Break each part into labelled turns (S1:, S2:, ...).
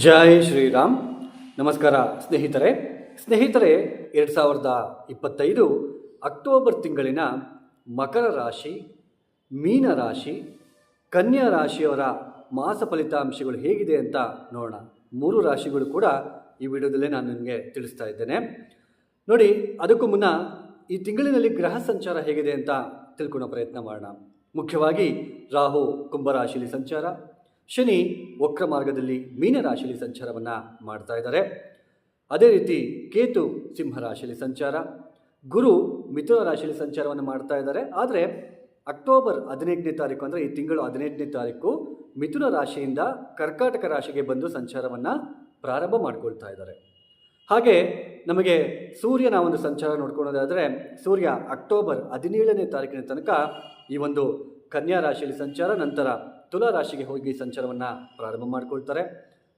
S1: ಜೈ ಶ್ರೀರಾಮ್. ನಮಸ್ಕಾರ ಸ್ನೇಹಿತರೆ. ಸ್ನೇಹಿತರೆ, ಎರಡು ಸಾವಿರದ ಇಪ್ಪತ್ತೈದು ಅಕ್ಟೋಬರ್ ತಿಂಗಳಿನ ಮಕರ ರಾಶಿ, ಮೀನ ರಾಶಿ, ಕನ್ಯಾ ರಾಶಿಯವರ ಮಾಸ ಫಲಿತಾಂಶಗಳು ಹೇಗಿದೆ ಅಂತ ನೋಡೋಣ. ಮೂರು ರಾಶಿಗಳು ಕೂಡ ಈ ವಿಡಿಯೋದಲ್ಲೇ ನಾನು ನಿಮಗೆ ತಿಳಿಸ್ತಾ ಇದ್ದೇನೆ. ನೋಡಿ, ಅದಕ್ಕೂ ಮುನ್ನ ಈ ತಿಂಗಳಿನಲ್ಲಿ ಗ್ರಹ ಸಂಚಾರ ಹೇಗಿದೆ ಅಂತ ತಿಳ್ಕೊಳ್ಳೋ ಪ್ರಯತ್ನ ಮಾಡೋಣ. ಮುಖ್ಯವಾಗಿ ರಾಹು ಕುಂಭರಾಶಿಲಿ ಸಂಚಾರ ಶನಿ ವಕ್ರ ಮಾರ್ಗದಲ್ಲಿ ಮೀನರಾಶಿಯಲ್ಲಿ ಸಂಚಾರವನ್ನು ಮಾಡ್ತಾ ಇದ್ದಾರೆ. ಅದೇ ರೀತಿ ಕೇತು ಸಿಂಹರಾಶಿಯಲ್ಲಿ ಸಂಚಾರ, ಗುರು ಮಿಥುನ ರಾಶಿಯಲ್ಲಿ ಸಂಚಾರವನ್ನು ಮಾಡ್ತಾ ಇದ್ದಾರೆ. ಆದರೆ ಅಕ್ಟೋಬರ್ ಹದಿನೆಂಟನೇ ತಾರೀಕು ಅಂದರೆ ಈ ತಿಂಗಳು ಹದಿನೆಂಟನೇ ತಾರೀಕು ಮಿಥುನ ರಾಶಿಯಿಂದ ಕರ್ಕಾಟಕ ರಾಶಿಗೆ ಬಂದು ಸಂಚಾರವನ್ನು ಪ್ರಾರಂಭ ಮಾಡ್ಕೊಳ್ತಾ ಇದ್ದಾರೆ. ಹಾಗೆ ನಮಗೆ ಸೂರ್ಯನ ಒಂದು ಸಂಚಾರ ನೋಡ್ಕೊಳ್ಳೋದಾದರೆ ಸೂರ್ಯ ಅಕ್ಟೋಬರ್ ಹದಿನೇಳನೇ ತಾರೀಕಿನ ತನಕ ಈ ಒಂದು ಕನ್ಯಾ ರಾಶಿಯಲ್ಲಿ ಸಂಚಾರ, ನಂತರ ತುಲಾ ರಾಶಿಗೆ ಹೋಗಿ ಸಂಚಾರವನ್ನು ಪ್ರಾರಂಭ ಮಾಡಿಕೊಳ್ತಾರೆ.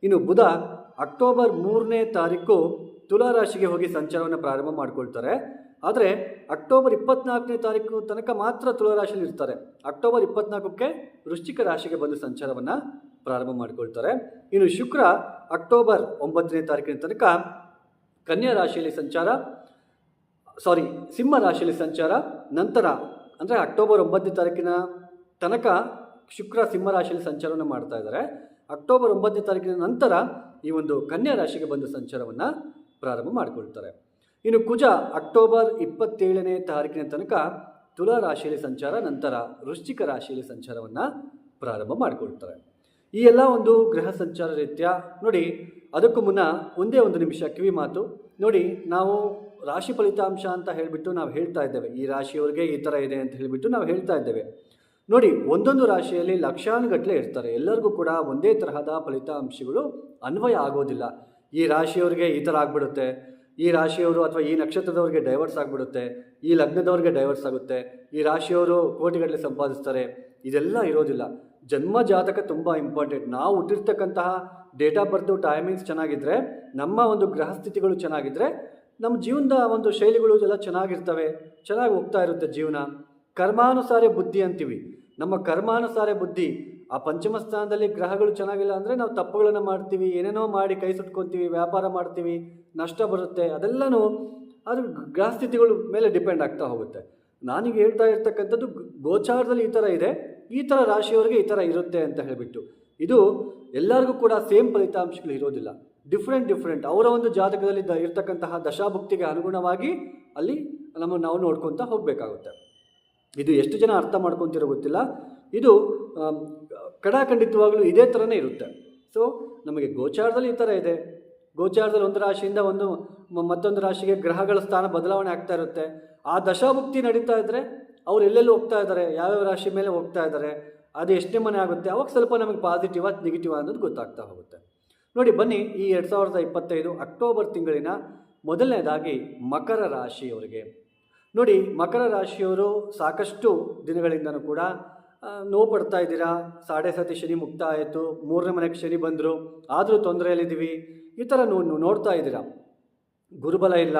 S1: ಇನ್ನು ಬುಧ ಅಕ್ಟೋಬರ್ ಮೂರನೇ ತಾರೀಕು ತುಲಾ ರಾಶಿಗೆ ಹೋಗಿ ಸಂಚಾರವನ್ನು ಪ್ರಾರಂಭ ಮಾಡಿಕೊಳ್ತಾರೆ. ಆದರೆ ಅಕ್ಟೋಬರ್ ಇಪ್ಪತ್ನಾಲ್ಕನೇ ತಾರೀಕು ತನಕ ಮಾತ್ರ ತುಲಾ ರಾಶಿಯಲ್ಲಿ ಇರ್ತಾರೆ. ಅಕ್ಟೋಬರ್ ಇಪ್ಪತ್ನಾಲ್ಕಕ್ಕೆ ವೃಶ್ಚಿಕ ರಾಶಿಗೆ ಬಂದು ಸಂಚಾರವನ್ನು ಪ್ರಾರಂಭ ಮಾಡಿಕೊಳ್ತಾರೆ. ಇನ್ನು ಶುಕ್ರ ಅಕ್ಟೋಬರ್ ಒಂಬತ್ತನೇ ತಾರೀಕಿನ ತನಕ ಕನ್ಯಾ ರಾಶಿಯಲ್ಲಿ ಸಂಚಾರ ಸಾರಿ ಸಿಂಹ ರಾಶಿಯಲ್ಲಿ ಸಂಚಾರ, ನಂತರ ಅಂದರೆ ಅಕ್ಟೋಬರ್ ಒಂಬತ್ತನೇ ತಾರೀಕಿನ ತನಕ ಶುಕ್ರ ಸಿಂಹ ರಾಶಿಯಲ್ಲಿ ಸಂಚಾರವನ್ನು ಮಾಡ್ತಾ ಇದ್ದಾರೆ. ಅಕ್ಟೋಬರ್ ಒಂಬತ್ತನೇ ತಾರೀಕಿನ ನಂತರ ಈ ಒಂದು ಕನ್ಯಾ ರಾಶಿಗೆ ಬಂದು ಸಂಚಾರವನ್ನು ಪ್ರಾರಂಭ ಮಾಡಿಕೊಳ್ತಾರೆ. ಇನ್ನು ಕುಜ ಅಕ್ಟೋಬರ್ ಇಪ್ಪತ್ತೇಳನೇ ತಾರೀಕಿನ ತನಕ ತುಲಾ ರಾಶಿಯಲ್ಲಿ ಸಂಚಾರ, ನಂತರ ವೃಶ್ಚಿಕ ರಾಶಿಯಲ್ಲಿ ಸಂಚಾರವನ್ನು ಪ್ರಾರಂಭ ಮಾಡಿಕೊಳ್ತಾರೆ. ಈ ಎಲ್ಲ ಒಂದು ಗ್ರಹ ಸಂಚಾರ ರೀತ್ಯ ನೋಡಿ, ಅದಕ್ಕೂ ಮುನ್ನ ಒಂದೇ ಒಂದು ನಿಮಿಷ ಕಿವಿ ಮಾತು. ನೋಡಿ, ನಾವು ರಾಶಿ ಫಲಿತಾಂಶ ಅಂತ ಹೇಳಿಬಿಟ್ಟು ನಾವು ಹೇಳ್ತಾ ಇದ್ದೇವೆ. ಈ ರಾಶಿಯವ್ರಿಗೆ ಈ ಥರ ಇದೆ ಅಂತ ಹೇಳಿಬಿಟ್ಟು ನಾವು ಹೇಳ್ತಾ ಇದ್ದೇವೆ. ನೋಡಿ, ಒಂದೊಂದು ರಾಶಿಯಲ್ಲಿ ಲಕ್ಷಾನುಗಟ್ಟಲೆ ಇರ್ತಾರೆ. ಎಲ್ಲರಿಗೂ ಕೂಡ ಒಂದೇ ತರಹದ ಫಲಿತಾಂಶಗಳು ಅನ್ವಯ ಆಗೋದಿಲ್ಲ. ಈ ರಾಶಿಯವರಿಗೆ ಈ ಥರ ಆಗ್ಬಿಡುತ್ತೆ. ಈ ರಾಶಿಯವರು ಅಥವಾ ಈ ನಕ್ಷತ್ರದವ್ರಿಗೆ ಡೈವರ್ಸ್ ಆಗಿಬಿಡುತ್ತೆ. ಈ ಲಗ್ನದವ್ರಿಗೆ ಡೈವರ್ಸ್ ಆಗುತ್ತೆ. ಈ ರಾಶಿಯವರು ಕೋಟಿಗಟ್ಟಲೆ ಸಂಪಾದಿಸ್ತಾರೆ. ಇದೆಲ್ಲ ಇರೋದಿಲ್ಲ. ಜನ್ಮ ಜಾತಕ ತುಂಬ ಇಂಪಾರ್ಟೆಂಟ್. ನಾವು ಹುಟ್ಟಿರ್ತಕ್ಕಂತಹ ಡೇಟ್ ಆಫ್ ಬರ್ತು, ಟೈಮಿಂಗ್ಸ್ ಚೆನ್ನಾಗಿದ್ದರೆ ನಮ್ಮ ಒಂದು ಗ್ರಹ ಸ್ಥಿತಿಗಳು ಚೆನ್ನಾಗಿದ್ದರೆ ನಮ್ಮ ಜೀವನದ ಒಂದು ಶೈಲಿಗಳು ಎಲ್ಲ ಚೆನ್ನಾಗಿರ್ತವೆ. ಚೆನ್ನಾಗಿ ಹೋಗ್ತಾ ಇರುತ್ತೆ ಜೀವನ. ಕರ್ಮಾನುಸಾರ ಬುದ್ಧಿ ಅಂತೀವಿ. ನಮ್ಮ ಕರ್ಮಾನುಸಾರ ಬುದ್ಧಿ, ಆ ಪಂಚಮ ಸ್ಥಾನದಲ್ಲಿ ಗ್ರಹಗಳು ಚೆನ್ನಾಗಿಲ್ಲ ಅಂದರೆ ನಾವು ತಪ್ಪುಗಳನ್ನು ಮಾಡ್ತೀವಿ, ಏನೇನೋ ಮಾಡಿ ಕೈ ಸುಟ್ಕೊತೀವಿ, ವ್ಯಾಪಾರ ಮಾಡ್ತೀವಿ, ನಷ್ಟ ಬರುತ್ತೆ, ಅದೆಲ್ಲನೂ ಅದು ಗ್ರಹ ಸ್ಥಿತಿಗಳು ಮೇಲೆ ಡಿಪೆಂಡ್ ಆಗ್ತಾ ಹೋಗುತ್ತೆ. ನಾನೀಗ ಹೇಳ್ತಾ ಇರ್ತಕ್ಕಂಥದ್ದು ಗೋಚಾರದಲ್ಲಿ ಈ ಥರ ಇದೆ, ಈ ಥರ ರಾಶಿಯವರಿಗೆ ಈ ಥರ ಇರುತ್ತೆ ಅಂತ ಹೇಳಿಬಿಟ್ಟು. ಇದು ಎಲ್ಲರಿಗೂ ಕೂಡ ಸೇಮ್ ಫಲಿತಾಂಶಗಳು ಇರೋದಿಲ್ಲ. ಡಿಫ್ರೆಂಟ್ ಡಿಫ್ರೆಂಟ್ ಅವರ ಒಂದು ಜಾತಕದಲ್ಲಿ ದ ಇರತಕ್ಕಂತಹ ದಶಾಭುಕ್ತಿಗೆ ಅನುಗುಣವಾಗಿ ಅಲ್ಲಿ ನಮ್ಮ ನಾವು ನೋಡ್ಕೊತಾ ಹೋಗಬೇಕಾಗುತ್ತೆ. ಇದು ಎಷ್ಟು ಜನ ಅರ್ಥ ಮಾಡ್ಕೊತಿರೋ ಗೊತ್ತಿಲ್ಲ. ಇದು ಕಡಾಖಂಡಿತವಾಗಲೂ ಇದೇ ಥರನೇ ಇರುತ್ತೆ. ಸೊ ನಮಗೆ ಗೋಚಾರದಲ್ಲಿ ಈ ಥರ ಇದೆ. ಗೋಚಾರದಲ್ಲಿ ಒಂದು ರಾಶಿಯಿಂದ ಒಂದು ಮತ್ತೊಂದು ರಾಶಿಗೆ ಗ್ರಹಗಳ ಸ್ಥಾನ ಬದಲಾವಣೆ ಆಗ್ತಾ ಇರುತ್ತೆ. ಆ ದಶಾಭುಕ್ತಿ ನಡೀತಾ ಇದ್ದರೆ ಅವ್ರು ಎಲ್ಲೆಲ್ಲಿ ಹೋಗ್ತಾ ಇದ್ದಾರೆ ಯಾವ್ಯಾವ ರಾಶಿ ಮೇಲೆ ಹೋಗ್ತಾ ಇದ್ದಾರೆ ಅದು ಎಷ್ಟೇ ಮನೆ ಆಗುತ್ತೆ, ಅವಾಗ ಸ್ವಲ್ಪ ನಮಗೆ ಪಾಸಿಟಿವ್ ಅಥವಾ ನೆಗೆಟಿವ್ ಅನ್ನೋದು ಗೊತ್ತಾಗ್ತಾ ಹೋಗುತ್ತೆ. ನೋಡಿ, ಬನ್ನಿ ಈ ಎರಡು ಸಾವಿರದ ಇಪ್ಪತ್ತೈದು ಅಕ್ಟೋಬರ್ ತಿಂಗಳಿನ ಮೊದಲನೇದಾಗಿ ಮಕರ ರಾಶಿಯವರಿಗೆ. ನೋಡಿ, ಮಕರ ರಾಶಿಯವರು ಸಾಕಷ್ಟು ದಿನಗಳಿಂದನೂ ಕೂಡ ನೋವು ಪಡ್ತಾ ಇದ್ದೀರಾ? ಸಾಡೆ ಸತಿ ಶನಿ ಮುಕ್ತ ಆಯಿತು, ಮೂರನೇ ಮನೆಗೆ ಶನಿ ಬಂದರು, ಆದರೂ ತೊಂದರೆಯಲ್ಲಿದ್ದೀವಿ, ಈ ಥರ ನೋ ನೋ- ನೋಡ್ತಾ ಇದ್ದೀರಾ? ಗುರುಬಲ ಇಲ್ಲ,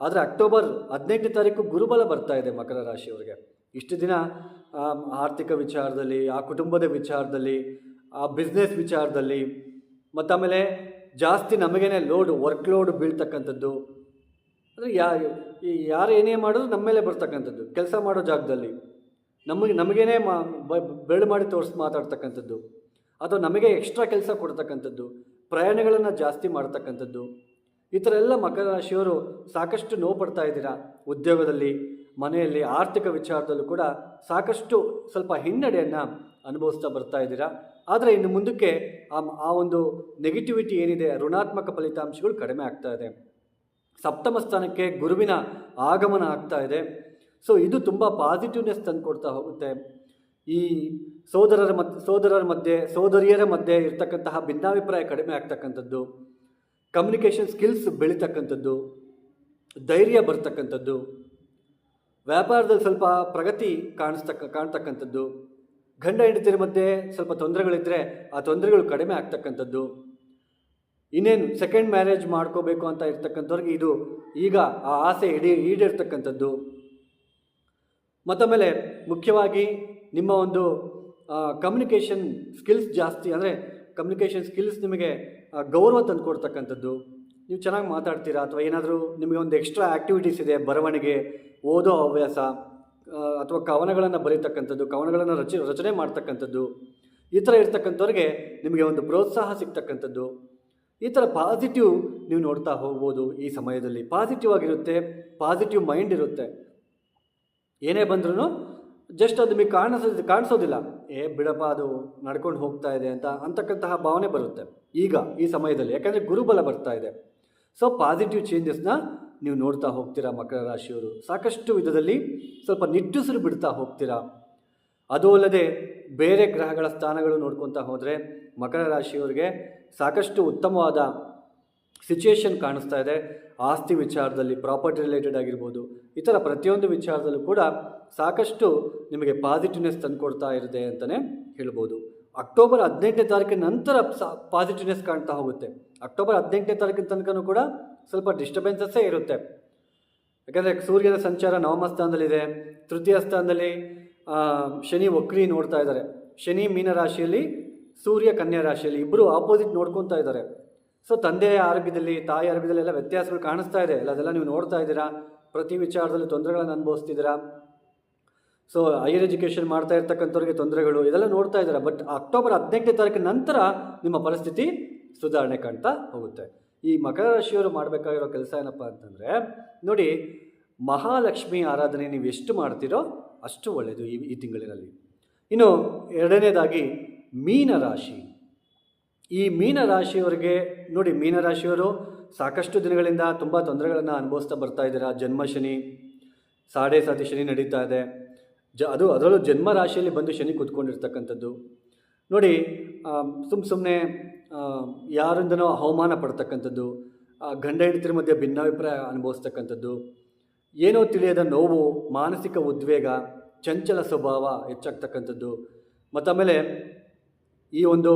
S1: ಆದರೆ ಅಕ್ಟೋಬರ್ ಹದಿನೆಂಟನೇ ತಾರೀಕು ಗುರುಬಲ ಬರ್ತಾ ಇದೆ ಮಕರ ರಾಶಿಯವರಿಗೆ. ಇಷ್ಟು ದಿನ ಆರ್ಥಿಕ ವಿಚಾರದಲ್ಲಿ, ಆ ಕುಟುಂಬದ ವಿಚಾರದಲ್ಲಿ, ಆ ಬಿಸ್ನೆಸ್ ವಿಚಾರದಲ್ಲಿ ಮತ್ತು ಆಮೇಲೆ ಜಾಸ್ತಿ ನಮಗೇನೆ ಲೋಡ್ ವರ್ಕ್ ಲೋಡ್ ಬೀಳ್ತಕ್ಕಂಥದ್ದು ಅಂದರೆ ಯಾ ಈ ಯಾರು ಏನೇ ಮಾಡಿದ್ರು ನಮ್ಮ ಮೇಲೆ ಬರ್ತಕ್ಕಂಥದ್ದು. ಕೆಲಸ ಮಾಡೋ ಜಾಗದಲ್ಲಿ. ನಮಗೆ, ನಮಗೇನೆ ಮಾ ಬೆಳ್ಳು ಮಾಡಿ ತೋರಿಸಿ ಮಾತಾಡ್ತಕ್ಕಂಥದ್ದು. ಅಥವಾ ನಮಗೆ ಎಕ್ಸ್ಟ್ರಾ ಕೆಲಸ ಕೊಡ್ತಕ್ಕಂಥದ್ದು. ಪ್ರಯಾಣಗಳನ್ನು ಜಾಸ್ತಿ ಮಾಡ್ತಕ್ಕಂಥದ್ದು. ಈ ಥರ ಎಲ್ಲ ಮಕರ ರಾಶಿಯವರು ಸಾಕಷ್ಟು ನೋವು ಪಡ್ತಾ ಇದ್ದೀರಾ? ಉದ್ಯೋಗದಲ್ಲಿ, ಮನೆಯಲ್ಲಿ, ಆರ್ಥಿಕ ವಿಚಾರದಲ್ಲೂ ಕೂಡ ಸಾಕಷ್ಟು ಸ್ವಲ್ಪ ಹಿನ್ನಡೆಯನ್ನು ಅನುಭವಿಸ್ತಾ ಬರ್ತಾ ಇದ್ದೀರಾ? ಆದರೆ ಇನ್ನು ಮುಂದಕ್ಕೆ ಆ ಒಂದು ನೆಗೆಟಿವಿಟಿ ಏನಿದೆ, ಋಣಾತ್ಮಕ ಫಲಿತಾಂಶಗಳು ಕಡಿಮೆ ಆಗ್ತಾ ಇದೆ. ಸಪ್ತಮ ಸ್ಥಾನಕ್ಕೆ ಗುರುವಿನ ಆಗಮನ ಆಗ್ತಾ ಇದೆ. ಸೊ ಇದು ತುಂಬ ಪಾಸಿಟಿವ್ನೆಸ್ ತಂದುಕೊಡ್ತಾ ಹೋಗುತ್ತೆ. ಈ ಸೋದರರ ಮತ್ ಸೋದರರ ಮಧ್ಯೆ, ಸೋದರಿಯರ ಮಧ್ಯೆ ಇರ್ತಕ್ಕಂತಹ ಭಿನ್ನಾಭಿಪ್ರಾಯ ಕಡಿಮೆ ಆಗ್ತಕ್ಕಂಥದ್ದು. ಕಮ್ಯುನಿಕೇಷನ್ ಸ್ಕಿಲ್ಸ್ ಬೆಳೀತಕ್ಕಂಥದ್ದು. ಧೈರ್ಯ ಬರ್ತಕ್ಕಂಥದ್ದು. ವ್ಯಾಪಾರದಲ್ಲಿ ಸ್ವಲ್ಪ ಪ್ರಗತಿ ಕಾಣಿಸ್ತಕ್ಕ, ಕಾಣ್ತಕ್ಕಂಥದ್ದು. ಗಂಡ ಹೆಂಡತಿಯರ ಮಧ್ಯೆ ಸ್ವಲ್ಪ ತೊಂದರೆಗಳಿದ್ದರೆ ಆ ತೊಂದರೆಗಳು ಕಡಿಮೆ ಆಗ್ತಕ್ಕಂಥದ್ದು. ಇನ್ನೇನು ಸೆಕೆಂಡ್ ಮ್ಯಾರೇಜ್ ಮಾಡ್ಕೋಬೇಕು ಅಂತ ಇರ್ತಕ್ಕಂಥವ್ರಿಗೆ ಇದು ಈಗ ಆ ಆಸೆ ಹಿಡಿ ಈಡೇರ್ತಕ್ಕಂಥದ್ದು. ಮತ್ತೊಮ್ಮೆಲೆ ಮುಖ್ಯವಾಗಿ ನಿಮ್ಮ ಒಂದು ಕಮ್ಯುನಿಕೇಷನ್ ಸ್ಕಿಲ್ಸ್ ಜಾಸ್ತಿ ಅಂದರೆ ಕಮ್ಯುನಿಕೇಷನ್ ಸ್ಕಿಲ್ಸ್ ನಿಮಗೆ ಗೌರವ ತಂದುಕೊಡ್ತಕ್ಕಂಥದ್ದು. ನೀವು ಚೆನ್ನಾಗಿ ಮಾತಾಡ್ತೀರಾ ಅಥವಾ ಏನಾದರೂ ನಿಮಗೆ ಒಂದು ಎಕ್ಸ್ಟ್ರಾ ಆ್ಯಕ್ಟಿವಿಟೀಸ್ ಇದೆ, ಬರವಣಿಗೆ, ಓದೋ ಹವ್ಯಾಸ ಅಥವಾ ಕವನಗಳನ್ನು ಬರೀತಕ್ಕಂಥದ್ದು, ಕವನಗಳನ್ನು ರಚ, ರಚನೆ ಮಾಡ್ತಕ್ಕಂಥದ್ದು, ಈ ಥರ ಇರ್ತಕ್ಕಂಥವ್ರಿಗೆ ನಿಮಗೆ ಒಂದು ಪ್ರೋತ್ಸಾಹ ಸಿಗ್ತಕ್ಕಂಥದ್ದು. ಈ ಥರ ಪಾಸಿಟಿವ್ ನೀವು ನೋಡ್ತಾ ಹೋಗ್ಬೋದು ಈ ಸಮಯದಲ್ಲಿ. ಪಾಸಿಟಿವ್ ಆಗಿರುತ್ತೆ ಪಾಸಿಟಿವ್ ಮೈಂಡ್ ಇರುತ್ತೆ. ಏನೇ ಬಂದ್ರೂ ಜಸ್ಟ್ ಅದು ನಿಮಗೆ ಕಾಣಿಸೋದು ಕಾಣಿಸೋದಿಲ್ಲ. ಏ, ಬಿಡಪ್ಪ, ಅದು ನಡ್ಕೊಂಡು ಹೋಗ್ತಾ ಇದೆ ಅಂತ ಅಂತಕ್ಕಂತಹ ಭಾವನೆ ಬರುತ್ತೆ. ಈಗ ಈ ಸಮಯದಲ್ಲಿ, ಯಾಕಂದರೆ ಗುರುಬಲ ಬರ್ತಾ ಇದೆ. ಸೊ ಪಾಸಿಟಿವ್ ಚೇಂಜಸ್ನ ನೀವು ನೋಡ್ತಾ ಹೋಗ್ತೀರಾ ಮಕರ ರಾಶಿಯವರು. ಸಾಕಷ್ಟು ವಿಧದಲ್ಲಿ ಸ್ವಲ್ಪ ನಿಟ್ಟುಸಿರು ಬಿಡ್ತಾ ಹೋಗ್ತೀರಾ. ಅದು ಅಲ್ಲದೆ ಬೇರೆ ಗ್ರಹಗಳ ಸ್ಥಾನಗಳು ನೋಡ್ಕೊತಾ ಹೋದರೆ ಮಕರ ರಾಶಿಯವರಿಗೆ ಸಾಕಷ್ಟು ಉತ್ತಮವಾದ ಸಿಚುಯೇಷನ್ ಕಾಣಿಸ್ತಾ ಇದೆ. ಆಸ್ತಿ ವಿಚಾರದಲ್ಲಿ ಪ್ರಾಪರ್ಟಿ ರಿಲೇಟೆಡ್ ಆಗಿರ್ಬೋದು, ಈ ಥರ ಪ್ರತಿಯೊಂದು ವಿಚಾರದಲ್ಲೂ ಕೂಡ ಸಾಕಷ್ಟು ನಿಮಗೆ ಪಾಸಿಟಿವ್ನೆಸ್ ತಂದುಕೊಡ್ತಾ ಇರುತ್ತೆ ಅಂತಲೇ ಹೇಳ್ಬೋದು. ಅಕ್ಟೋಬರ್ ಹದಿನೆಂಟನೇ ತಾರೀಕಿನ ನಂತರ ಪಾಸಿಟಿವ್ನೆಸ್ ಕಾಣ್ತಾ ಹೋಗುತ್ತೆ. ಅಕ್ಟೋಬರ್ ಹದಿನೆಂಟನೇ ತಾರೀಕಿನ ತನಕನೂ ಕೂಡ ಸ್ವಲ್ಪ ಡಿಸ್ಟರ್ಬೆನ್ಸಸ್ಸೇ ಇರುತ್ತೆ. ಯಾಕಂದರೆ ಸೂರ್ಯನ ಸಂಚಾರ ನವಮ ಸ್ಥಾನದಲ್ಲಿದೆ. ತೃತೀಯ ಸ್ಥಾನದಲ್ಲಿ ಶನಿ ವಕ್ರಿ ನೋಡ್ತಾ ಇದ್ದಾರೆ. ಶನಿ ಮೀನ ರಾಶಿಯಲ್ಲಿ ಸೂರ್ಯ ಕನ್ಯಾ ರಾಶಿಯಲ್ಲಿ ಇಬ್ಬರು ಆಪೋಸಿಟ್ ನೋಡ್ಕೊತಾ ಇದ್ದಾರೆ. ಸೊ ತಂದೆಯ ಆರೋಗ್ಯದಲ್ಲಿ, ತಾಯಿ ಆರೋಗ್ಯದಲ್ಲಿ ಎಲ್ಲ ವ್ಯತ್ಯಾಸಗಳು ಕಾಣಿಸ್ತಾ ಇದೆ. ಎಲ್ಲ ಅದೆಲ್ಲ ನೀವು ನೋಡ್ತಾ ಇದ್ದೀರಾ? ಪ್ರತಿ ವಿಚಾರದಲ್ಲಿ ತೊಂದರೆಗಳನ್ನು ಅನುಭವಿಸ್ತಿದ್ದೀರಾ? ಸೊ ಹೈಯರ್ ಎಜುಕೇಷನ್ ಮಾಡ್ತಾ ಇರ್ತಕ್ಕಂಥವ್ರಿಗೆ ತೊಂದರೆಗಳು, ಇದೆಲ್ಲ ನೋಡ್ತಾ ಇದ್ದಾರೆ? ಬಟ್ ಅಕ್ಟೋಬರ್ ಹದಿನೆಂಟನೇ ತಾರೀಕಿನ ನಂತರ ನಿಮ್ಮ ಪರಿಸ್ಥಿತಿ ಸುಧಾರಣೆ ಕಾಣ್ತಾ ಹೋಗುತ್ತೆ. ಈ ಮಕರ ರಾಶಿಯವರು ಮಾಡಬೇಕಾಗಿರೋ ಕೆಲಸ ಏನಪ್ಪ ಅಂತಂದರೆ, ನೋಡಿ, ಮಹಾಲಕ್ಷ್ಮಿ ಆರಾಧನೆ ನೀವು ಎಷ್ಟು ಮಾಡ್ತೀರೋ ಅಷ್ಟು ಒಳ್ಳೆಯದು ಈ ಈ ತಿಂಗಳಿನಲ್ಲಿ. ಇನ್ನು ಎರಡನೇದಾಗಿ ಮೀನರಾಶಿ ಈ ಮೀನರಾಶಿಯವರಿಗೆ ನೋಡಿ ಮೀನರಾಶಿಯವರು ಸಾಕಷ್ಟು ದಿನಗಳಿಂದ ತುಂಬ ತೊಂದರೆಗಳನ್ನು ಅನುಭವಿಸ್ತಾ ಬರ್ತಾ ಇದ್ದೀರಾ. ಜನ್ಮ ಶನಿ, ಸಾಡೆ ಸಾತಿ ಶನಿ ನಡೀತಾ ಇದೆ. ಜ, ಅದು ಅದರಲ್ಲೂ ಜನ್ಮ ರಾಶಿಯಲ್ಲಿ ಬಂದು ಶನಿ ಕೂತ್ಕೊಂಡಿರ್ತಕ್ಕಂಥದ್ದು. ನೋಡಿ ಸುಮ್ಮ ಸುಮ್ಮನೆ ಯಾರಿಂದನೋ ಅವಮಾನ ಪಡ್ತಕ್ಕಂಥದ್ದು ಗಂಡ ಹೆಂಡತಿರ ಮಧ್ಯೆ ಭಿನ್ನಾಭಿಪ್ರಾಯ ಅನುಭವಿಸ್ತಕ್ಕಂಥದ್ದು ಏನೋ ತಿಳಿಯದ ನೋವು, ಮಾನಸಿಕ ಉದ್ವೇಗ, ಚಂಚಲ ಸ್ವಭಾವ ಹೆಚ್ಚಾಗ್ತಕ್ಕಂಥದ್ದು. ಮತ್ತಾಮೇಲೆ ಈ ಒಂದು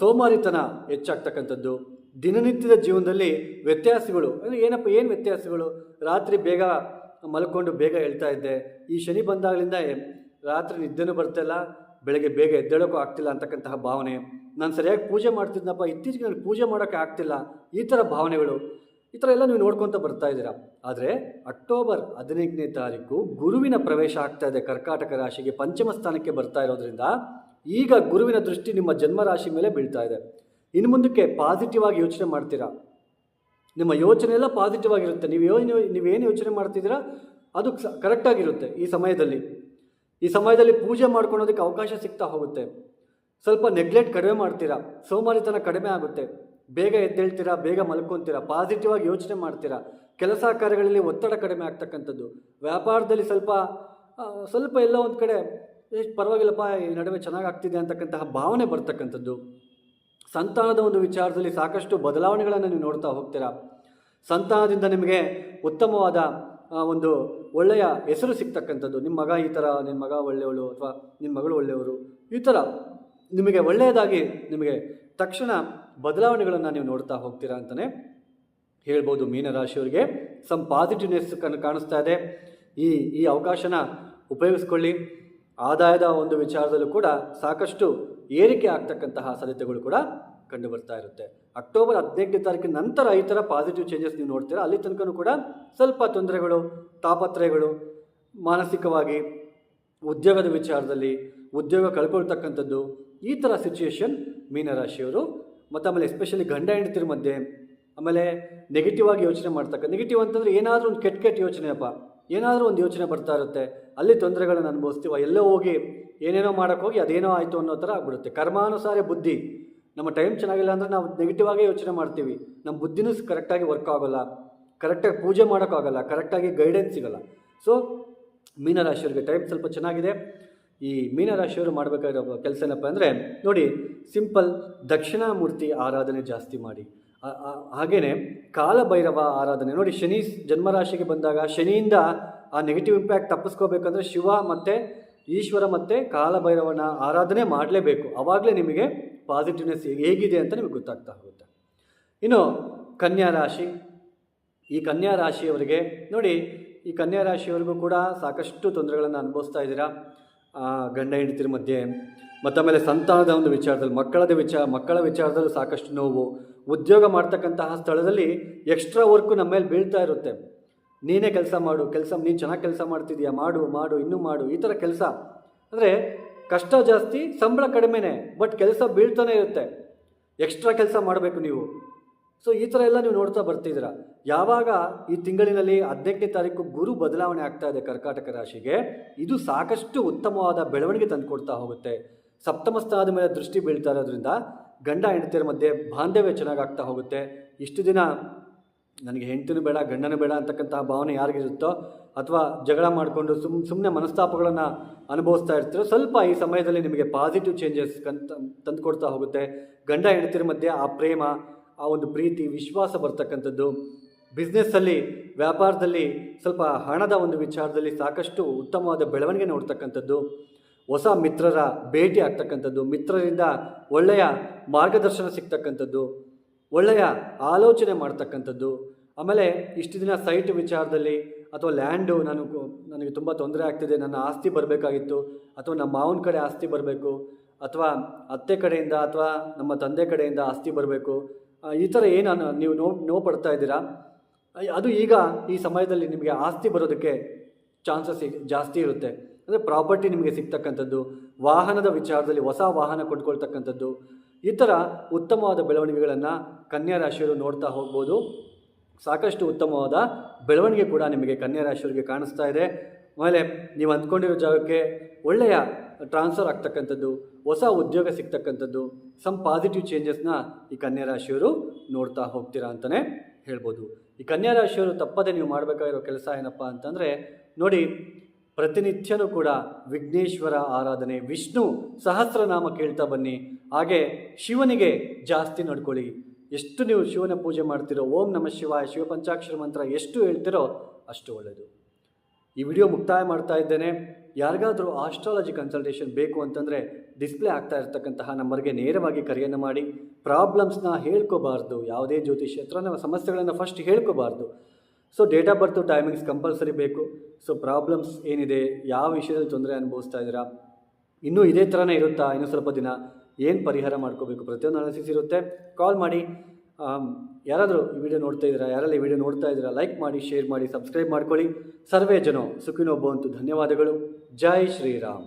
S1: ಸೋಮಾರಿತನ ಹೆಚ್ಚಾಗ್ತಕ್ಕಂಥದ್ದು. ದಿನನಿತ್ಯದ ಜೀವನದಲ್ಲಿ ವ್ಯತ್ಯಾಸಗಳು, ಅಂದರೆ ಏನಪ್ಪ, ಏನು ವ್ಯತ್ಯಾಸಗಳು? ರಾತ್ರಿ ಬೇಗ ಮಲ್ಕೊಂಡು ಬೇಗ ಹೇಳ್ತಾ ಇದ್ದೆ. ಈ ಶನಿ ಬಂದಾಗಲಿಂದ ರಾತ್ರಿ ನಿದ್ದೆನೂ ಬರ್ತಾಯಿಲ್ಲ ಬೆಳಗ್ಗೆ ಬೇಗ ಎದ್ದೇಳೋಕ್ಕೂ ಆಗ್ತಿಲ್ಲ ಅಂತಕ್ಕಂತಹ ಭಾವನೆ. ನಾನು ಸರಿಯಾಗಿ ಪೂಜೆ ಮಾಡ್ತಿದ್ನಪ್ಪ, ಇತ್ತೀಚೆಗೆ ನನಗೆ ಪೂಜೆ ಮಾಡೋಕ್ಕೆ ಆಗ್ತಿಲ್ಲ. ಈ ಥರ ಭಾವನೆಗಳು. ಈ ಥರ ಎಲ್ಲ ನೀವು ನೋಡ್ಕೊತ ಬರ್ತಾ ಇದ್ದೀರಾ? ಆದರೆ ಅಕ್ಟೋಬರ್ ಹದಿನೆಂಟನೇ ತಾರೀಕು ಗುರುವಿನ ಪ್ರವೇಶ ಆಗ್ತಾ ಇದೆ ಕರ್ಕಾಟಕ ರಾಶಿಗೆ ಪಂಚಮ ಸ್ಥಾನಕ್ಕೆ ಬರ್ತಾ ಇರೋದ್ರಿಂದ ಈಗ ಗುರುವಿನ ದೃಷ್ಟಿ ನಿಮ್ಮ ಜನ್ಮ ರಾಶಿ ಮೇಲೆ ಬೀಳ್ತಾ ಇದೆ. ಇನ್ನು ಮುಂದಕ್ಕೆ ಪಾಸಿಟಿವ್ ಆಗಿ ಯೋಚನೆ ಮಾಡ್ತೀರಾ? ನಿಮ್ಮ ಯೋಚನೆ ಎಲ್ಲ ಪಾಸಿಟಿವ್ ಆಗಿರುತ್ತೆ. ನೀವು ಯೋ ನೀವೇನು ಯೋಚನೆ ಮಾಡ್ತಿದ್ದೀರಾ? ಅದು ಕರೆಕ್ಟಾಗಿರುತ್ತೆ ಈ ಸಮಯದಲ್ಲಿ. ಈ ಸಮಯದಲ್ಲಿ ಪೂಜೆ ಮಾಡ್ಕೊಳೋದಕ್ಕೆ ಅವಕಾಶ ಸಿಗ್ತಾ ಹೋಗುತ್ತೆ. ಸ್ವಲ್ಪ ನೆಗ್ಲೆಕ್ಟ್ ಕಡಿಮೆ ಮಾಡ್ತೀರಾ? ಸೋಮಾರಿತನ ಕಡಿಮೆ ಆಗುತ್ತೆ. ಬೇಗ ಎದ್ದೇಳ್ತೀರಾ, ಬೇಗ ಮಲ್ಕೊತೀರಾ ಪಾಸಿಟಿವ್ ಆಗಿ ಯೋಚನೆ ಮಾಡ್ತೀರಾ? ಕೆಲಸ ಕಾರ್ಯಗಳಲ್ಲಿ ಒತ್ತಡ ಕಡಿಮೆ ಆಗ್ತಕ್ಕಂಥದ್ದು. ವ್ಯಾಪಾರದಲ್ಲಿ ಸ್ವಲ್ಪ ಸ್ವಲ್ಪ ಎಲ್ಲ ಒಂದು ಕಡೆ ಎಷ್ಟು ಪರವಾಗಿಲ್ಲಪ್ಪ, ಈ ನಡುವೆ ಚೆನ್ನಾಗಿ ಆಗ್ತಿದೆ ಅಂತಕ್ಕಂತಹ ಭಾವನೆ ಬರ್ತಕ್ಕಂಥದ್ದು. ಸಂತಾನದ ಒಂದು ವಿಚಾರದಲ್ಲಿ ಸಾಕಷ್ಟು ಬದಲಾವಣೆಗಳನ್ನು ನೀವು ನೋಡ್ತಾ ಹೋಗ್ತೀರಾ? ಸಂತಾನದಿಂದ ನಿಮಗೆ ಉತ್ತಮವಾದ ಒಂದು ಒಳ್ಳೆಯ ಹೆಸರು ಸಿಗ್ತಕ್ಕಂಥದ್ದು. ನಿಮ್ಮ ಮಗ ಈ ಥರ ನಿಮ್ಮ ಮಗ ಒಳ್ಳೆಯವಳು ಅಥವಾ ನಿಮ್ಮ ಮಗಳು ಒಳ್ಳೆಯವರು. ಈ ಥರ ನಿಮಗೆ ಒಳ್ಳೆಯದಾಗಿ ನಿಮಗೆ ತಕ್ಷಣ ಬದಲಾವಣೆಗಳನ್ನು ನೀವು ನೋಡ್ತಾ ಹೋಗ್ತೀರಾ ಅಂತಲೇ ಹೇಳ್ಬೋದು ಮೀನರಾಶಿಯವರಿಗೆ. ಸಮ್ ಪಾಸಿಟಿವ್ನೆಸ್ ಕಣ್, ಕಾಣಿಸ್ತಾ ಇದೆ. ಈ ಈ ಅವಕಾಶನ ಉಪಯೋಗಿಸ್ಕೊಳ್ಳಿ. ಆದಾಯದ ಒಂದು ವಿಚಾರದಲ್ಲೂ ಕೂಡ ಸಾಕಷ್ಟು ಏರಿಕೆ ಆಗ್ತಕ್ಕಂತಹ ಸಾಧ್ಯತೆಗಳು ಕೂಡ ಕಂಡು ಬರ್ತಾ ಇರುತ್ತೆ. ಅಕ್ಟೋಬರ್ ಹದಿನೆಂಟನೇ ತಾರೀಕಿನ ನಂತರ ಈ ಥರ ಪಾಸಿಟಿವ್ ಚೇಂಜಸ್ ನೀವು ನೋಡ್ತೀರಾ? ಅಲ್ಲಿ ತನಕನೂ ಕೂಡ ಸ್ವಲ್ಪ ತೊಂದರೆಗಳು, ತಾಪತ್ರಯಗಳು, ಮಾನಸಿಕವಾಗಿ, ಉದ್ಯೋಗದ ವಿಚಾರದಲ್ಲಿ, ಉದ್ಯೋಗ ಕಳ್ಕೊಳ್ತಕ್ಕಂಥದ್ದು ಈ ಥರ ಸಿಚುಯೇಷನ್ ಮೀನರಾಶಿಯವರು ಮತ್ತು ಆಮೇಲೆ ಎಸ್ಪೆಷಲಿ ಗಂಡ ಹೆಂಡತಿರ ಮಧ್ಯೆ, ಆಮೇಲೆ ನೆಗೆಟಿವ್ ಆಗಿ ಯೋಚನೆ ಮಾಡ್ತಕ್ಕ ನೆಗೆಟಿವ್ ಅಂತಂದರೆ ಏನಾದರೂ ಒಂದು ಕೆಟ್ಟ ಕೆಟ್ಟ ಯೋಚನೆಯಪ್ಪ ಏನಾದರೂ ಒಂದು ಯೋಚನೆ ಬರ್ತಾ ಇರುತ್ತೆ. ಅಲ್ಲಿ ತೊಂದರೆಗಳನ್ನು ಅನುಭವಿಸ್ತೀವ. ಎಲ್ಲೋ ಹೋಗಿ ಏನೇನೋ ಮಾಡೋಕ್ಕೆ ಹೋಗಿ ಅದೇನೋ ಆಯಿತು ಅನ್ನೋ ಥರ ಆಗ್ಬಿಡುತ್ತೆ. ಕರ್ಮಾನುಸಾರ ಬುದ್ಧಿ. ನಮ್ಮ ಟೈಮ್ ಚೆನ್ನಾಗಿಲ್ಲ ಅಂದರೆ ನಾವು ನೆಗೆಟಿವ್ ಆಗೇ ಯೋಚನೆ ಮಾಡ್ತೀವಿ. ನಮ್ಮ ಬುದ್ಧಿನೂ ಕರೆಕ್ಟಾಗಿ ವರ್ಕ್ ಆಗೋಲ್ಲ. ಕರೆಕ್ಟಾಗಿ ಪೂಜೆ ಮಾಡೋಕ್ಕಾಗಲ್ಲ. ಕರೆಕ್ಟಾಗಿ ಗೈಡೆನ್ಸ್ ಸಿಗೋಲ್ಲ. ಸೊ ಮೀನರಾಶಿಯವರಿಗೆ ಟೈಮ್ ಸ್ವಲ್ಪ ಚೆನ್ನಾಗಿದೆ. ಈ ಮೀನರಾಶಿಯವರು ಮಾಡಬೇಕಾಗಿರೋ ಕೆಲಸ ಏನಪ್ಪ ಅಂದರೆ, ನೋಡಿ, ಸಿಂಪಲ್ ದಕ್ಷಿಣಾಮೂರ್ತಿ ಆರಾಧನೆ ಜಾಸ್ತಿ ಮಾಡಿ. ಹಾಗೇ ಆ- ಹಾಗೇನೆ ಕಾಲಭೈರವ ಆರಾಧನೆ. ನೋಡಿ, ಶನಿ ಜನ್ಮರಾಶಿಗೆ ಬಂದಾಗ ಶನಿಯಿಂದ ಆ ನೆಗೆಟಿವ್ ಇಂಪ್ಯಾಕ್ಟ್ ತಪ್ಪಿಸ್ಕೋಬೇಕಂದ್ರೆ ಶಿವ ಮತ್ತು ಈಶ್ವರ ಮತ್ತು ಕಾಲಭೈರವನ ಆರಾಧನೆ ಮಾಡಲೇಬೇಕು. ಆವಾಗಲೇ ನಿಮಗೆ ಪಾಸಿಟಿವ್ನೆಸ್ ಹೇಗಿದೆ ಅಂತ ನಿಮಗೆ ಗೊತ್ತಾಗ್ತಾ ಹೋಗುತ್ತೆ. ಇನ್ನು ಕನ್ಯಾ ರಾಶಿ. ಈ ಕನ್ಯಾ ರಾಶಿಯವರಿಗೆ, ನೋಡಿ, ಈ ಕನ್ಯಾ ರಾಶಿಯವರಿಗೂ ಕೂಡ ಸಾಕಷ್ಟು ತೊಂದರೆಗಳನ್ನು ಅನುಭವಿಸ್ತಾ ಇದ್ದೀರಾ? ಗಂಡ ಹೆಂಡತಿರ ಮಧ್ಯೆ ಮತ್ತು ಆಮೇಲೆ ಸಂತಾನದ ಒಂದು ವಿಚಾರದಲ್ಲಿ ಮಕ್ಕಳದ ವಿಚಾರ ಮಕ್ಕಳ ವಿಚಾರದಲ್ಲಿ ಸಾಕಷ್ಟು ನೋವು. ಉದ್ಯೋಗ ಮಾಡ್ತಕ್ಕಂತಹ ಸ್ಥಳದಲ್ಲಿ ಎಕ್ಸ್ಟ್ರಾ ವರ್ಕು ನಮ್ಮ ಮೇಲೆ ಬೀಳ್ತಾ ಇರುತ್ತೆ. ನೀನೇ ಕೆಲಸ ಮಾಡು, ಕೆಲಸ, ನೀನು ಚೆನ್ನಾಗಿ ಕೆಲಸ ಮಾಡ್ತಿದ್ಯಾ? ಮಾಡು ಮಾಡು, ಇನ್ನೂ ಮಾಡು, ಈ ಥರ ಕೆಲಸ. ಅಂದರೆ ಕಷ್ಟ ಜಾಸ್ತಿ, ಸಂಬಳ ಕಡಿಮೆನೇ ಬಟ್ ಕೆಲಸ ಬೀಳ್ತಾನೆ ಇರುತ್ತೆ. ಎಕ್ಸ್ಟ್ರಾ ಕೆಲಸ ಮಾಡಬೇಕು ನೀವು. ಸೊ ಈ ಥರ ಎಲ್ಲ ನೀವು ನೋಡ್ತಾ ಬರ್ತಿದ್ದೀರ. ಯಾವಾಗ ಈ ತಿಂಗಳಿನಲ್ಲಿ ಹದಿನೆಂಟನೇ ತಾರೀಕು ಗುರು ಬದಲಾವಣೆ ಆಗ್ತಾ ಇದೆ ಕರ್ಕಾಟಕ ರಾಶಿಗೆ, ಇದು ಸಾಕಷ್ಟು ಉತ್ತಮವಾದ ಬೆಳವಣಿಗೆ ತಂದುಕೊಡ್ತಾ ಹೋಗುತ್ತೆ. ಸಪ್ತಮ ಸ್ಥಾನದ ಮೇಲೆ ದೃಷ್ಟಿ ಬೀಳ್ತಾ ಇರೋದ್ರಿಂದ ಗಂಡ ಹೆಂಡತಿಯರ ಮಧ್ಯೆ ಬಾಂಧವ್ಯ ಚೆನ್ನಾಗಾಗ್ತಾ ಹೋಗುತ್ತೆ. ಇಷ್ಟು ದಿನ ನನಗೆ ಹೆಂಡತಿನೂ ಬೇಡ, ಗಂಡನೂ ಬೇಡ ಅಂತಕ್ಕಂತಹ ಭಾವನೆ ಯಾರಿಗಿರುತ್ತೋ ಅಥವಾ ಜಗಳ ಮಾಡಿಕೊಂಡು ಸುಮ್ ಸುಮ್ಮನೆ ಮನಸ್ತಾಪಗಳನ್ನು ಅನುಭವಿಸ್ತಾ ಇರ್ತೀರೋ, ಸ್ವಲ್ಪ ಈ ಸಮಯದಲ್ಲಿ ನಿಮಗೆ ಪಾಸಿಟಿವ್ ಚೇಂಜಸ್ ಕಂತ ತಂದುಕೊಡ್ತಾ ಹೋಗುತ್ತೆ. ಗಂಡ ಹೆಂಡತಿರ ಮಧ್ಯೆ ಆ ಪ್ರೇಮ ಆ ಒಂದು ಪ್ರೀತಿ, ವಿಶ್ವಾಸ ಬರ್ತಕ್ಕಂಥದ್ದು. ಬಿಸ್ನೆಸ್ಸಲ್ಲಿ ವ್ಯಾಪಾರದಲ್ಲಿ ಸ್ವಲ್ಪ ಹಣದ ಒಂದು ವಿಚಾರದಲ್ಲಿ ಸಾಕಷ್ಟು ಉತ್ತಮವಾದ ಬೆಳವಣಿಗೆ ನೋಡ್ತಕ್ಕಂಥದ್ದು. ಹೊಸ ಮಿತ್ರರ ಭೇಟಿ ಆಗ್ತಕ್ಕಂಥದ್ದು, ಮಿತ್ರರಿಂದ ಒಳ್ಳೆಯ ಮಾರ್ಗದರ್ಶನ ಸಿಗ್ತಕ್ಕಂಥದ್ದು, ಒಳ್ಳೆಯ ಆಲೋಚನೆ ಮಾಡ್ತಕ್ಕಂಥದ್ದು. ಆಮೇಲೆ ಇಷ್ಟು ದಿನ ಸೈಟ್ ವಿಚಾರದಲ್ಲಿ ಅಥವಾ ಲ್ಯಾಂಡು ನಾನು ನನಗೆ ತುಂಬ ತೊಂದರೆ ಆಗ್ತಿದೆ, ನನ್ನ ಆಸ್ತಿ ಬರಬೇಕಾಗಿತ್ತು, ಅಥವಾ ನಮ್ಮ ಮಾವನ ಕಡೆ ಆಸ್ತಿ ಬರಬೇಕು, ಅಥವಾ ಅತ್ತೆ ಕಡೆಯಿಂದ ಅಥವಾ ನಮ್ಮ ತಂದೆ ಕಡೆಯಿಂದ ಆಸ್ತಿ ಬರಬೇಕು ಈ ಥರ ಏನು ನೀವು ನೋ ನೋವು ಪಡ್ತಾ ಇದ್ದೀರಾ? ಅದು ಈಗ ಈ ಸಮಯದಲ್ಲಿ ನಿಮಗೆ ಆಸ್ತಿ ಬರೋದಕ್ಕೆ ಚಾನ್ಸಸ್ ಜಾಸ್ತಿ ಇರುತ್ತೆ. ಅಂದರೆ ಪ್ರಾಪರ್ಟಿ ನಿಮಗೆ ಸಿಗ್ತಕ್ಕಂಥದ್ದು, ವಾಹನದ ವಿಚಾರದಲ್ಲಿ ಹೊಸ ವಾಹನ ಕೊಟ್ಕೊಳ್ತಕ್ಕಂಥದ್ದು ಈ ಥರ ಉತ್ತಮವಾದ ಬೆಳವಣಿಗೆಗಳನ್ನು ಕನ್ಯಾ ರಾಶಿಯವರು ನೋಡ್ತಾ ಹೋಗ್ಬೋದು. ಸಾಕಷ್ಟು ಉತ್ತಮವಾದ ಬೆಳವಣಿಗೆ ಕೂಡ ನಿಮಗೆ ಕನ್ಯಾ ರಾಶಿಯವರಿಗೆ ಕಾಣಿಸ್ತಾ ಇದೆ. ಆಮೇಲೆ ನೀವು ಅಂದ್ಕೊಂಡಿರೋ ಜಾಗಕ್ಕೆ ಒಳ್ಳೆಯ ಟ್ರಾನ್ಸ್ಫರ್ ಆಗ್ತಕ್ಕಂಥದ್ದು, ಹೊಸ ಉದ್ಯೋಗ ಸಿಗ್ತಕ್ಕಂಥದ್ದು ಸಮ್ ಪಾಸಿಟಿವ್ ಚೇಂಜಸ್ನ ಈ ಕನ್ಯಾ ರಾಶಿಯವರು ನೋಡ್ತಾ ಹೋಗ್ತೀರಾ ಅಂತಲೇ ಹೇಳ್ಬೋದು. ಈ ಕನ್ಯಾ ರಾಶಿಯವರು ತಪ್ಪದೆ ನೀವು ಮಾಡಬೇಕಾಗಿರೋ ಕೆಲಸ ಏನಪ್ಪ ಅಂತಂದರೆ, ನೋಡಿ, ಪ್ರತಿನಿತ್ಯನೂ ಕೂಡ ವಿಘ್ನೇಶ್ವರ ಆರಾಧನೆ, ವಿಷ್ಣು ಸಹಸ್ರನಾಮ ಕೇಳ್ತಾ ಬನ್ನಿ. ಹಾಗೆ ಶಿವನಿಗೆ ಜಾಸ್ತಿ ನಡ್ಕೊಳ್ಳಿ. ಎಷ್ಟು ನೀವು ಶಿವನ ಪೂಜೆ ಮಾಡ್ತೀರೋ, ಓಂ ನಮಃ ಶಿವಾಯ, ಶಿವ ಪಂಚಾಕ್ಷರ ಮಂತ್ರ ಎಷ್ಟು ಹೇಳ್ತೀರೋ ಅಷ್ಟು ಒಳ್ಳೆಯದು ಈ ವಿಡಿಯೋ ಮುಕ್ತಾಯ ಮಾಡ್ತಾ ಇದ್ದೇನೆ. ಯಾರಿಗಾದರೂ ಆಸ್ಟ್ರಾಲಜಿ ಕನ್ಸಲ್ಟೇಷನ್ ಬೇಕು ಅಂತಂದರೆ ಡಿಸ್ಪ್ಲೇ ಆಗ್ತಾ ಇರ್ತಕ್ಕಂತಹ ನಂಬರ್ಗೆ ನೇರವಾಗಿ ಕರೆಯನ್ನು ಮಾಡಿ. ಪ್ರಾಬ್ಲಮ್ಸ್ನ ಹೇಳ್ಕೋಬಾರ್ದು. ಯಾವುದೇ ಜ್ಯೋತಿಷ್ಯ ಹತ್ರ ನಾವು ಸಮಸ್ಯೆಗಳನ್ನು first ಹೇಳ್ಕೋಬಾರ್ದು. So date of birth timings compulsory ಬೇಕು. ಸೊ ಪ್ರಾಬ್ಲಮ್ಸ್ ಏನಿದೆ? ಯಾವ ವಿಷಯದಲ್ಲಿ ತೊಂದರೆ ಅನುಭವಿಸ್ತಾ ಇದ್ದೀರಾ? ಇನ್ನೂ ಇದೇ ಥರನೇ ಇರುತ್ತಾ? ಇನ್ನೂ ಸ್ವಲ್ಪ ದಿನ ಏನು ಪರಿಹಾರ ಮಾಡ್ಕೋಬೇಕು? ಪ್ರತಿಯೊಂದು ಅನಾಲಿಸಿಸ್ ಇರುತ್ತೆ. ಕಾಲ್ ಮಾಡಿ. ಯಾರಾದರೂ ಈ ವಿಡಿಯೋ ನೋಡ್ತಾ ಇದ್ದೀರಾ, ಯಾರಲ್ಲಿ ವಿಡಿಯೋ ನೋಡ್ತಾ ಇದ್ದೀರಾ ಲೈಕ್ ಮಾಡಿ ಶೇರ್ ಮಾಡಿ ಸಬ್ಸ್ಕ್ರೈಬ್ ಮಾಡ್ಕೊಳ್ಳಿ. ಸರ್ವೇ ಜನ ಸುಖಿನೊಬ್ಬ ಅಂತೂ ಧನ್ಯವಾದಗಳು. ಜೈ ಶ್ರೀರಾಮ್.